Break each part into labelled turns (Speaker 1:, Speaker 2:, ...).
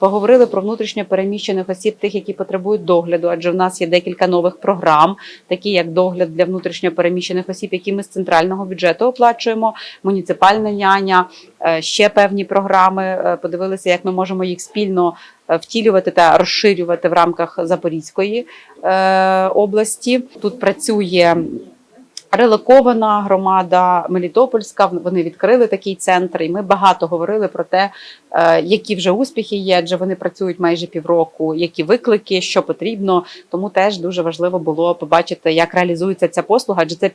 Speaker 1: Поговорили про внутрішньо переміщених осіб, тих, які потребують догляду, адже в нас є декілька нових програм, такі як догляд для внутрішньо переміщених осіб, які ми з центрального бюджету оплачуємо, муніципальна няня, е, ще певні програми. Е, Подивилися, як ми можемо їх спільно е, втілювати та розширювати в рамках Запорізької області. Тут працює. Релокована громада Мелітопольська, вони відкрили такий центр, і ми багато говорили про те, е, які вже успіхи є, адже вони працюють майже півроку, які виклики, що потрібно. Тому теж дуже важливо було побачити, як реалізується ця послуга, адже це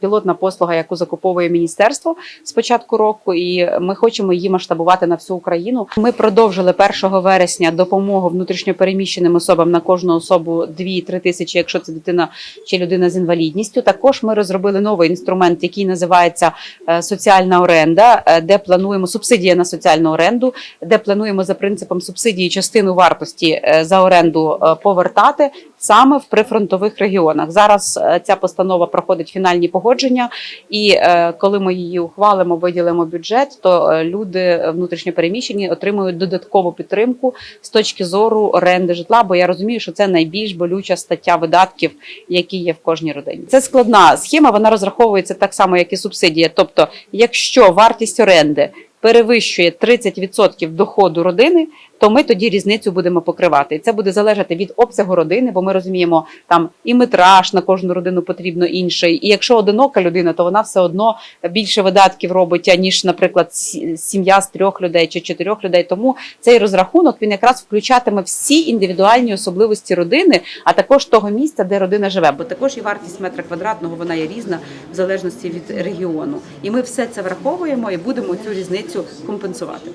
Speaker 1: пілотна, послуга, яку закуповує міністерство з початку року, і ми хочемо її масштабувати на всю Україну. Ми продовжили 1 вересня допомогу внутрішньопереміщеним особам на кожну особу 2-3 тисячі, якщо це дитина чи людина з інвалідністю. Також ми розробили новий інструмент, який називається е, соціальна оренда, е, де плануємо субсидія на соціальну оренду, де плануємо за принципом субсидії частину вартості е, за оренду повертати саме в прифронтових регіонах. Зараз ця постанова проходить фінальні погодження, і коли ми її ухвалимо, виділимо бюджет, то люди внутрішньопереміщені отримують додаткову підтримку з точки зору оренди житла. Бо я розумію, що це найбільш болюча стаття видатків, які є в кожній родині. Це складна схема. Вона розраховується так само, як і субсидія. Тобто, якщо вартість оренди перевищує 30% доходу родини, то ми тоді різницю будемо покривати. І це буде залежати від обсягу родини, бо ми розуміємо, там і метраж на кожну родину потрібно інший. І якщо одинока людина, то вона все одно більше видатків робить, аніж, наприклад, сім'я з трьох людей чи чотирьох людей. Тому цей розрахунок він якраз включатиме всі індивідуальні особливості родини, а також того місця, де родина живе. Бо також і вартість метра квадратного вона є різна в залежності від регіону. І ми все це враховуємо і будемо цю різницю компенсувати.